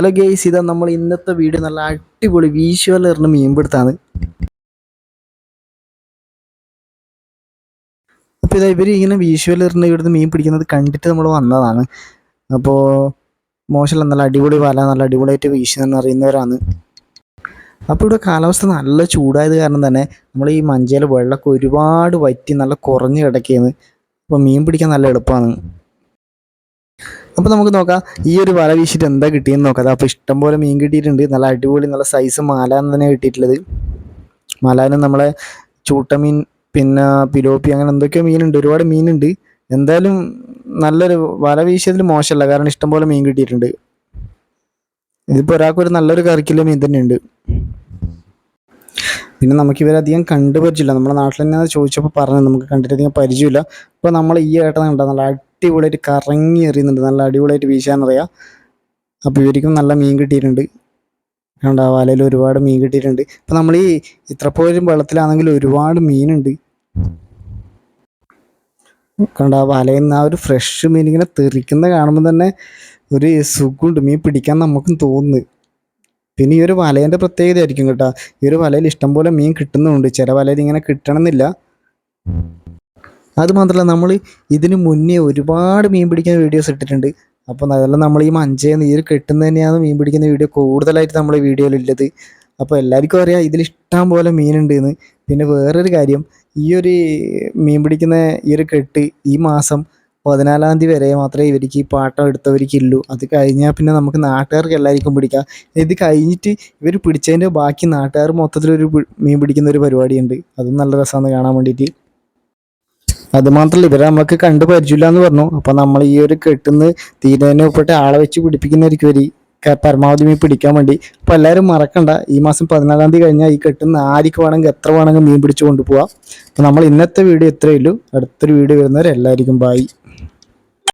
Hello guys ഇതാ നമ്മൾ ഇന്നത്തെ വീഡിയോ നല്ല അടിപൊളി വിഷ്വൽ എറിഞ്ഞ മീൻപിടുത്താണ്. അപ്പോൾ ഇതാ ഇവർ ഇങ്ങനെ വിഷ്വൽ എറിഞ്ഞ ഇവിടുന്ന് മീൻ പിടിക്കുന്നത് കണ്ടിട്ട് നമ്മൾ വന്നതാണ്. അപ്പോൾ മോശമല്ല നല്ല അടിപൊളി വല നല്ല അടിപൊളിയായിട്ട് വീശുന്നെന്ന് അറിയുന്നവരാണ് അപ്പോൾ ഇവിടെ കാലാവസ്ഥ നല്ല ചൂടായത് കാരണം തന്നെ നമ്മൾ ഈ മഞ്ചയിൽ വെള്ളമൊക്കെ ഒരുപാട് വറ്റി നല്ല കുറഞ്ഞ് കിടക്കുകയാണ് അപ്പോൾ മീൻ പിടിക്കാൻ നല്ല എളുപ്പമാണ്. അപ്പോൾ നമുക്ക് നോക്കാം ഈ ഒരു വല വീശിട്ട് എന്താ കിട്ടിയെന്ന് നോക്കാം. അപ്പോൾ ഇഷ്ടംപോലെ മീൻ കിട്ടിയിട്ടുണ്ട്. നല്ല അടിപൊളി നല്ല സൈസ് മാലാന്ന് തന്നെ കിട്ടിയിട്ടുള്ളത്. മാലാന് നമ്മളെ ചൂട്ടമീൻ പിന്നെ പിലോപ്പി അങ്ങനെ എന്തൊക്കെയോ മീനുണ്ട്. ഒരുപാട് മീനുണ്ട്. എന്തായാലും നല്ലൊരു വല വീശിയതിൽ മോശമല്ല. കാരണം ഇഷ്ടംപോലെ മീൻ കിട്ടിയിട്ടുണ്ട്. ഇതിപ്പോൾ ഒരാൾക്കൊരു നല്ലൊരു കറിക്കുള്ള മീൻ തന്നെയുണ്ട്. പിന്നെ നമുക്ക് ഇവരധികം കണ്ടുപരിച്ചില്ല. നമ്മുടെ നാട്ടിൽ തന്നെ ചോദിച്ചപ്പോൾ പറഞ്ഞു നമുക്ക് കണ്ടിട്ട് അധികം പരിചയമില്ല. അപ്പോൾ നമ്മൾ ഈ ഏട്ടൻ കണ്ട നല്ല അടിപൊളിയായിട്ട് കറങ്ങി എറിയുന്നുണ്ട്. നല്ല അടിപൊളിയായിട്ട് വീശാനറിയാം. അപ്പോൾ ഇവർക്കും നല്ല മീൻ കിട്ടിയിട്ടുണ്ട്. കണ്ട വലയിൽ ഒരുപാട് മീൻ കിട്ടിയിട്ടുണ്ട്. ഇപ്പം നമ്മൾ ഈ ഇത്രപ്പോലും വെള്ളത്തിലാണെങ്കിൽ ഒരുപാട് മീനുണ്ട്. കണ്ട ആ വലയിൽ നിന്ന് ആ ഒരു ഫ്രഷ് മീൻ ഇങ്ങനെ തെറിക്കുന്ന കാണുമ്പോൾ തന്നെ ഒരു സുഖമുണ്ട്. മീൻ പിടിക്കാൻ നമുക്കും തോന്നുന്നു. പിന്നെ ഈ ഒരു വലേന്റെ പ്രത്യേകത ആയിരിക്കും കേട്ടോ. ഈ ഒരു വലയിൽ ഇഷ്ടംപോലെ മീൻ കിട്ടുന്നുണ്ട്. ചില വലയിൽ ഇങ്ങനെ കിട്ടണമെന്നില്ല. അത് മാത്രമല്ല നമ്മൾ ഇതിന് മുന്നേ ഒരുപാട് മീൻ പിടിക്കുന്ന വീഡിയോസ് ഇട്ടിട്ടുണ്ട്. അപ്പോൾ അതെല്ലാം നമ്മൾ ഈ മഞ്ചയിൽ നീര് കെട്ടുന്നത് കെട്ടുന്ന തന്നെയാണ് മീൻ പിടിക്കുന്ന വീഡിയോ കൂടുതലായിട്ട് നമ്മൾ വീഡിയോയിലുള്ളത് അപ്പോൾ എല്ലാവർക്കും അറിയാം ഇതിൽ ഇഷ്ടം പോലെ മീനുണ്ട് എന്ന് പിന്നെ വേറൊരു കാര്യം ഈ ഒരു മീൻ പിടിക്കുന്ന ഈ ഒരു കെട്ട് ഈ മാസം പതിനാലാം തീയതി വരെ മാത്രമേ ഇവർക്ക് ഈ പാട്ടം എടുത്തവർക്ക് അത് കഴിഞ്ഞാൽ പിന്നെ നമുക്ക് നാട്ടുകാർക്ക് എല്ലാവർക്കും പിടിക്കാം. ഇത് കഴിഞ്ഞിട്ട് ഇവർ പിടിച്ചതിന്റെ ബാക്കി നാട്ടുകാർ മൊത്തത്തിലൊരു മീൻ പിടിക്കുന്ന ഒരു പരിപാടിയുണ്ട്. അതും നല്ല രസമാണ് കാണാൻ വേണ്ടിയിട്ട്. അത് മാത്രമല്ല ഇവരെ നമ്മൾക്ക് കണ്ടു പരിചയമില്ല എന്ന് പറഞ്ഞു. അപ്പൊ നമ്മൾ ഈ ഒരു കെട്ടുന്ന് തീരുന്നതിന് ഉൾപ്പെട്ട് ആളെ വെച്ച് പിടിപ്പിക്കുന്നതായിരിക്കും വരി പരമാവധി മീൻ പിടിക്കാൻ വേണ്ടി. അപ്പൊ എല്ലാവരും മറക്കണ്ട ഈ മാസം പതിനാലാം തീയതി കഴിഞ്ഞാൽ ഈ കെട്ടുന്ന ആർക്ക് വേണമെങ്കിൽ എത്ര വേണമെങ്കിൽ മീൻ പിടിച്ചു കൊണ്ടുപോകാം അപ്പൊ നമ്മൾ ഇന്നത്തെ വീഡിയോ ഇത്രയേ ഉള്ളൂ. അടുത്തൊരു വീഡിയോ വരുന്നവരെ എല്ലാവർക്കും ബായി